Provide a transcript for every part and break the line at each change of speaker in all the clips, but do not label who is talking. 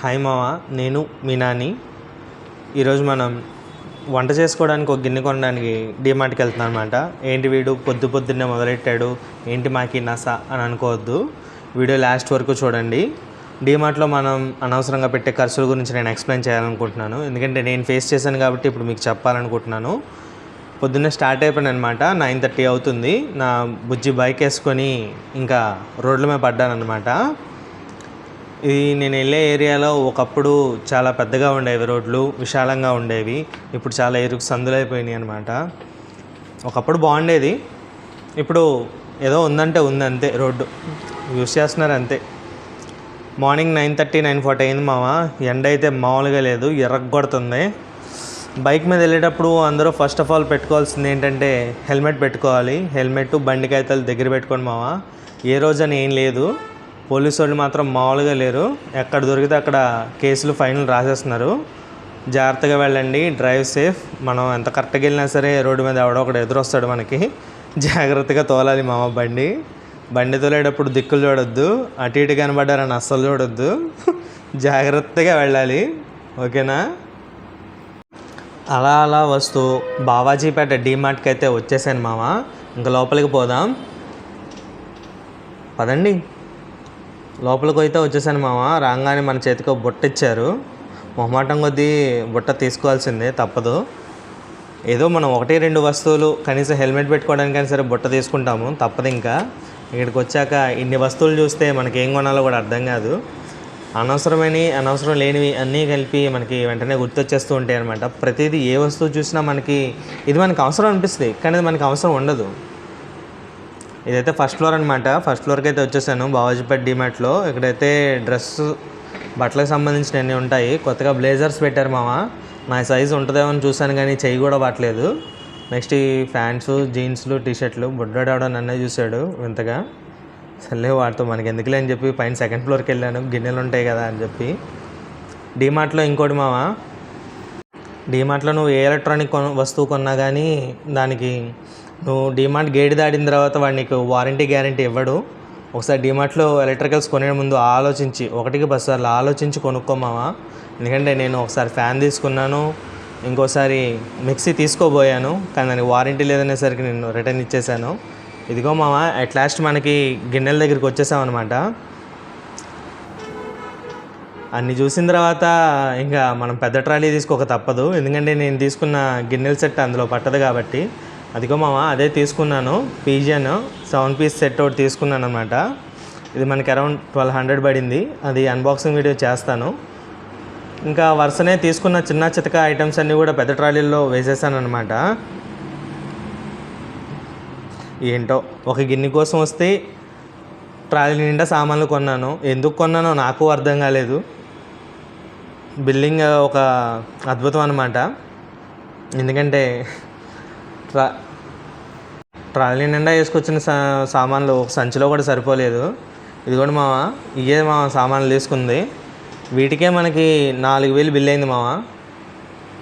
Hi మామ నేను మీనాని. ఈరోజు మనం వంట చేసుకోవడానికి ఒక గిన్నె కొనడానికి డిమార్ట్కి వెళ్తున్నాను అనమాట ఏంటి వీడు పొద్దు పొద్దున్నే మొదలెట్టాడు? ఏంటి మాకి నస అని అనుకోవద్దు. వీడియో లాస్ట్ వరకు చూడండి. డిమార్ట్లో మనం అనవసరంగా పెట్టే ఖర్చుల గురించి నేను ఎక్స్ప్లెయిన్ చేయాలనుకుంటున్నాను. ఎందుకంటే నేను ఫేస్ చేశాను కాబట్టి ఇప్పుడు మీకు చెప్పాలనుకుంటున్నాను. పొద్దున్నే స్టార్ట్ అయిపోయాను అనమాట నైన్ థర్టీ అవుతుంది. నా బుజ్జి బైక్ వేసుకొని ఇంకా రోడ్ల మీద పడ్డాను అనమాట ఇది నేను వెళ్ళే ఏరియాలో ఒకప్పుడు చాలా పెద్దగా ఉండేవి రోడ్లు విశాలంగా ఉండేవి. ఇప్పుడు చాలా ఎరుకు సందులైపోయినాయి అనమాట ఒకప్పుడు బాగుండేది. ఇప్పుడు ఏదో ఉందంటే ఉంది అంతే రోడ్డు. యూస్ చేస్తున్నారు అంతే. Morning nine thirty nine forty అయింది మామ. ఎండ అయితే మామూలుగా లేదు ఎర్రగొడుతుంది. బైక్ మీద వెళ్ళేటప్పుడు అందరూ ఫస్ట్ ఆఫ్ ఆల్ పెట్టుకోవాల్సింది ఏంటంటే హెల్మెట్ పెట్టుకోవాలి. హెల్మెట్ బండికాయతలు దగ్గర పెట్టుకోండి మామ. ఏ రోజు అని ఏం లేదు. పోలీసు వాళ్ళు మాత్రం మామూలుగా లేరు. ఎక్కడ దొరికితే అక్కడ కేసులు ఫైనల్ రాసేస్తున్నారు. జాగ్రత్తగా వెళ్ళండి. Drive safe. మనం ఎంత కరెక్ట్గా వెళ్ళినా సరే రోడ్డు మీద ఎవడో ఒకడు ఎదురొస్తాడు మనకి. జాగ్రత్తగా తోలాలి మామ బండి. బండి తోలేటప్పుడు దిక్కులు చూడొద్దు. అటు ఇటు కనబడ్డారని అస్సలు చూడొద్దు. జాగ్రత్తగా వెళ్ళాలి. ఓకేనా? అలా అలా వస్తూ బావాజీపేట డీమార్ట్కి అయితే వచ్చేసాను మామ. ఇంకా లోపలికి పోదాం. పదండి. లోపలికి అయితే వచ్చేసాను మామ. రాగానే మన చేతికి ఒక బుట్ట ఇచ్చారు. మొహమాటం కొద్దీ బుట్ట తీసుకోవాల్సిందే తప్పదు. ఏదో మనం ఒకటి రెండు వస్తువులు కనీసం హెల్మెట్ పెట్టుకోవడానికైనా సరే బుట్ట తీసుకుంటాము తప్పదు ఇంకా. ఇక్కడికి వచ్చాక ఇన్ని వస్తువులు చూస్తే మనకి ఏం కొనాలో కూడా అర్థం కాదు. అనవసరమైనవి అనవసరం లేనివి అన్నీ కలిపి మనకి వెంటనే గుర్తొచ్చేస్తూ ఉంటాయి అనమాట ప్రతిదీ ఏ వస్తువు చూసినా మనకి ఇది మనకి అవసరం అనిపిస్తుంది కానీ అది మనకి అవసరం ఉండదు. ఇదైతే ఫస్ట్ ఫ్లోర్ అనమాట ఫస్ట్ ఫ్లోర్కి అయితే వచ్చేసాను. బావాజీపేట్ డిమార్ట్లో ఇక్కడైతే డ్రెస్ బట్టలకు సంబంధించినవి ఉంటాయి. కొత్తగా బ్లేజర్స్ పెట్టారు మామ. నా సైజు ఉంటుందేమో అని చూశాను కానీ చెయ్యి కూడా పట్టలేదు. నెక్స్ట్ ఈ ప్యాంట్స్ జీన్స్లు టీషర్ట్లు బుడ్డాడు నన్నే చూశాడు వింతగా. సర్లే వాడుతూ మనకి ఎందుకులే అని చెప్పి పైన సెకండ్ ఫ్లోర్కి వెళ్ళాను. గిన్నెలు ఉంటాయి కదా అని చెప్పి. డిమార్ట్లో ఇంకోటి మామ. డీమార్ట్లో నువ్వు ఏ ఎలక్ట్రానిక్ కొ వస్తువు కొన్నా కానీ దానికి నువ్వు డీమార్ట్ గేట్ దాటిన తర్వాత వాడు నీకు వారంటీ గ్యారంటీ ఇవ్వడు. ఒకసారి డీమార్ట్లో ఎలక్ట్రికల్స్ కొనే ముందు ఆలోచించి ఒకటికి బస్ సార్లు ఆలోచించి కొనుక్కోమావా? ఎందుకంటే నేను ఒకసారి ఫ్యాన్ తీసుకున్నాను ఇంకోసారి మిక్సీ తీసుకోబోయాను కానీ దానికి వారంటీ లేదనేసరికి నేను రిటర్న్ ఇచ్చేసాను. ఇదిగో మామ అట్ లాస్ట్ మనకి గిన్నెల దగ్గరికి వచ్చేసామన్నమాట. అన్ని చూసిన తర్వాత ఇంకా మనం పెద్ద ట్రాలీ తీసుకోక తప్పదు. ఎందుకంటే నేను తీసుకున్న గిన్నెల సెట్ అందులో పట్టదు కాబట్టి అదిగో మామ అదే తీసుకున్నాను పీజియన్ సెవెన్ పీస్ సెట్ ఒకటి తీసుకున్నాను అనమాట ఇది మనకి అరౌండ్ ట్వెల్వ్ హండ్రెడ్ పడింది. అది అన్బాక్సింగ్ వీడియో చేస్తాను. ఇంకా వరుసనే తీసుకున్న చిన్న చితక ఐటమ్స్ అన్నీ కూడా పెద్ద ట్రాలీల్లో వేసేసాను అనమాట ఏంటో ఒక గిన్నె కోసం వస్తే ట్రాలీ నిండా సామాన్లు కొన్నాను. ఎందుకు కొన్నానో నాకు అర్థం కాలేదు. బిల్డింగ్ ఒక అద్భుతం అనమాట ఎందుకంటే ట్రా ట్రాలీ నిండా వేసుకొచ్చిన సా సామాన్లు ఒక సంచిలో కూడా సరిపోలేదు. ఇది కూడా మామ ఇవే మా సామాన్లు తీసుకుంది. వీటికే మనకి నాలుగు వేలు బిల్ అయింది మామ.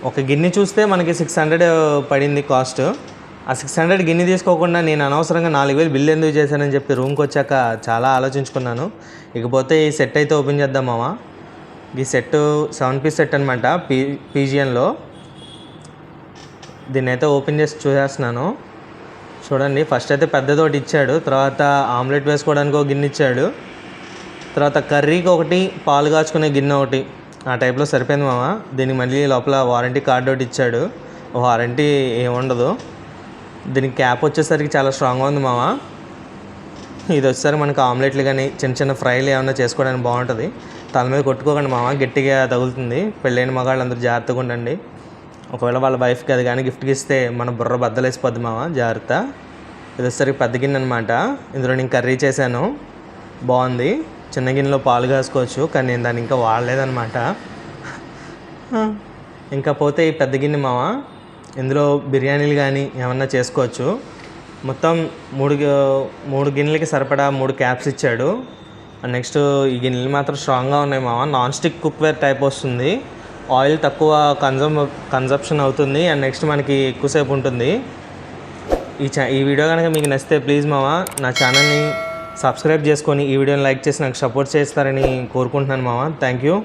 ఒక గిన్నె చూస్తే మనకి సిక్స్ హండ్రెడ్ పడింది కాస్ట్. ఆ సిక్స్ హండ్రెడ్ గిన్నె తీసుకోకుండా నేను అనవసరంగా నాలుగు వేలు బిల్ ఎందుకు చేశానని చెప్పి రూమ్కి వచ్చాక చాలా ఆలోచించుకున్నాను. ఇకపోతే ఈ సెట్ అయితే ఓపెన్ చేద్దాం మామ. ఈ సెట్ సెవెన్ పీస్ సెట్ అనమాట పీ పీజియన్లో. దీన్ని అయితే ఓపెన్ చేసి చూసేస్తున్నాను. చూడండి ఫస్ట్ అయితే పెద్దదోటి ఇచ్చాడు తర్వాత ఆమ్లెట్ వేసుకోవడానికి ఒక గిన్నె ఇచ్చాడు తర్వాత కర్రీకి ఒకటి పాలు కాచుకునే గిన్నె ఒకటి. ఆ టైప్లో సరిపోయింది మామ. దీనికి మళ్ళీ లోపల వారంటీ కార్డు ఒకటి ఇచ్చాడు. వారంటీ ఏముండదు. దీనికి క్యాప్ వచ్చేసరికి చాలా స్ట్రాంగ్గా ఉంది మామ. ఇది వచ్చేసరికి మనకి ఆమ్లెట్లు కానీ చిన్న చిన్న ఫ్రైలు ఏమైనా చేసుకోవడానికి బాగుంటుంది. తల మీద కొట్టుకోకండి మామ గట్టిగా తగులుతుంది. పెళ్ళైన మగాళ్ళు అందరూ జాగ్రత్తగా ఉండండి. ఒకవేళ వాళ్ళ వైఫ్కి అది కానీ గిఫ్ట్కి ఇస్తే మన బుర్ర బద్దలేసిపోద్ది మామ జాగ్రత్త. ఇది వచ్చేసరికి పెద్ద గిన్నె అనమాట ఇందులో నేను కర్రీ చేశాను. బాగుంది. చిన్న గిన్నెలో పాలు కాసుకోవచ్చు కానీ నేను దాన్ని ఇంకా వాడలేదనమాట ఇంకా పోతే ఈ పెద్ద గిన్నె మామ ఇందులో బిర్యానీలు కానీ ఏమన్నా చేసుకోవచ్చు. మొత్తం మూడు గి- మూడు గిన్నెలకి సరిపడా మూడు క్యాప్స్ ఇచ్చాడు. నెక్స్ట్ ఈ గిన్నెలు మాత్రం స్ట్రాంగ్గా ఉన్నాయి మామ నాన్ స్టిక్ కుక్వేర్ టైప్ వస్తుంది. ఆయిల్ తక్కువ కన్జమ్ కన్జప్షన్ అవుతుంది అండ్ నెక్స్ట్ మనకి ఎక్కువసేపు ఉంటుంది. ఈ చా ఈ వీడియో కనుక మీకు నచ్చితే ప్లీజ్ మామ నా ఛానల్ని సబ్స్క్రైబ్ చేసుకొని ఈ వీడియోని లైక్ చేసి నాకు సపోర్ట్ చేస్తారని కోరుకుంటున్నాను మామ థ్యాంక్ యూ.